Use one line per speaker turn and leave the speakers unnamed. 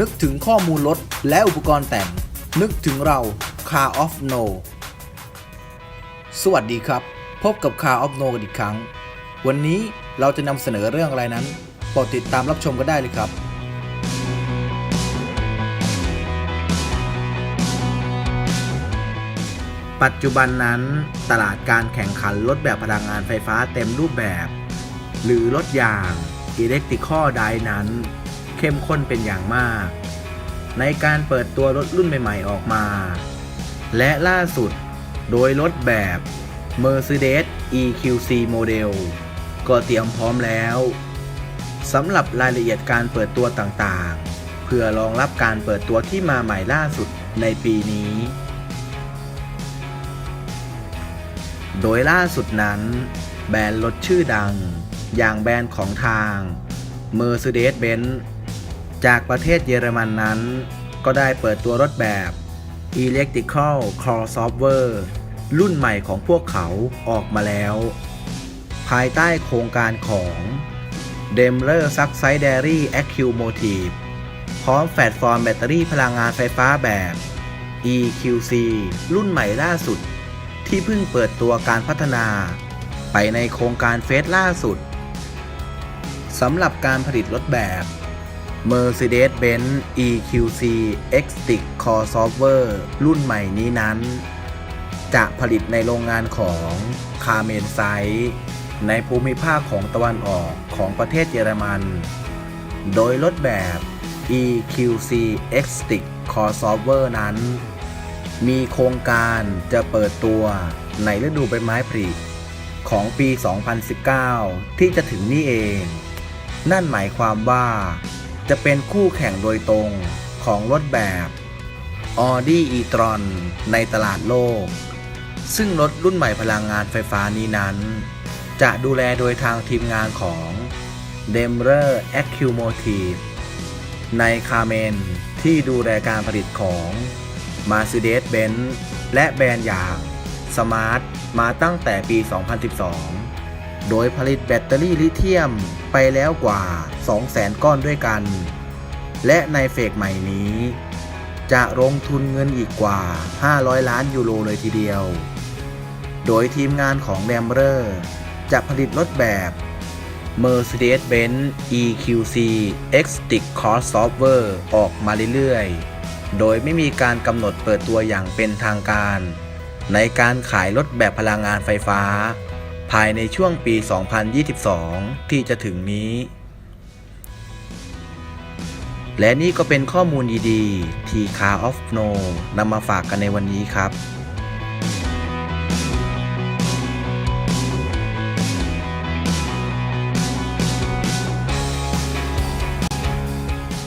นึกถึงข้อมูลรถและอุปกรณ์แต่ง นึกถึงเรา Car of No สวัสดีครับ พบกับ Car of No กัอีกครั้ง วันนี้เราจะนำเสนอเรื่องอะไรนั้นโปรดติดตามรับชมก็ได้เลยครับ ปัจจุบันนั้นตลาดการแข่งขันรถแบบพลังงานไฟฟ้าเต็มรูปแบบ หรือรถยาง Electrical d i นั้น เข้มข้นเป็นอย่างมาก ในการเปิดตัวรถรุ่นใหม่ๆออกมา และล่าสุดโดยรถแบบ Mercedes EQC Model ก็เตรียมพร้อมแล้วสำหรับรายละเอียดการเปิดตัวต่างๆ เพื่อรองรับการเปิดตัวที่มาใหม่ล่าสุดในปีนี้ โดยล่าสุดนั้น แบรนด์รถชื่อดัง อย่างแบรนด์ของทาง Mercedes-Benz จากประเทศเยอรมันนั้น ก็ได้เปิดตัวรถแบบ Electrical Crossover รุ่นใหม่ของพวกเขาออกมาแล้ว ภายใต้โครงการของ Daimler Subsidiary Accumotive พร้อมแพลตฟอร์มแบตเตอรี่พลังงานไฟฟ้าแบบ EQC รุ่นใหม่ล่าสุด ที่เพิ่งเปิดตัวการพัฒนา ไปในโครงการเฟสล่าสุดสำหรับการผลิตรถแบบ Mercedes-Benz EQC x t i c Crossover รุ่นใหม่นี้นั้น จะผลิตในโรงงานของ c a r m e n s i t ในภูมิภาคของตะวันออกของประเทศเยอรมัน โดยรถแบบ EQC x t i c Crossover นั้น มีโครงการจะเปิดตัวในฤดูใบไม้ผลิของปี 2019 ที่จะถึงนี่เอง นั่นหมายความว่าจะเป็นคู่แข่งโดยตรงของรถแบบ Audi e-tron ในตลาดโลก ซึ่งรถรุ่นใหม่พลังงานไฟฟ้านี้นั้น จะดูแลโดยทางทีมงานของ d e m r e r Accumotive ในคาเมนที่ดูแลการผลิตของ Mercedes-Benz และแบรนด์อย่าง Smart มาตั้งแต่ปี 2012 โดยผลิตแบตเตอรี่ลิเธียมไปแล้วกว่า 200,000 ก้อนด้วยกัน และในเฟกใหม่นี้ จะลงทุนเงินอีกกว่า 500 ล้านยูโรเลยทีเดียว โดยทีมงานของแดมเ e อร์จะผลิตรถแบบ Mercedes-Benz EQC X-Stick Crossover ออกมาเรื่อยๆ โดยไม่มีการกำหนดเปิดตัวอย่างเป็นทางการ ในการขายรถแบบพลังงานไฟฟ้า ภายในช่วงปี 2022 ที่จะถึงนี้ และนี่ก็เป็นข้อมูลดีๆ ที่ Car of No นำมาฝากกันในวันนี้ครับ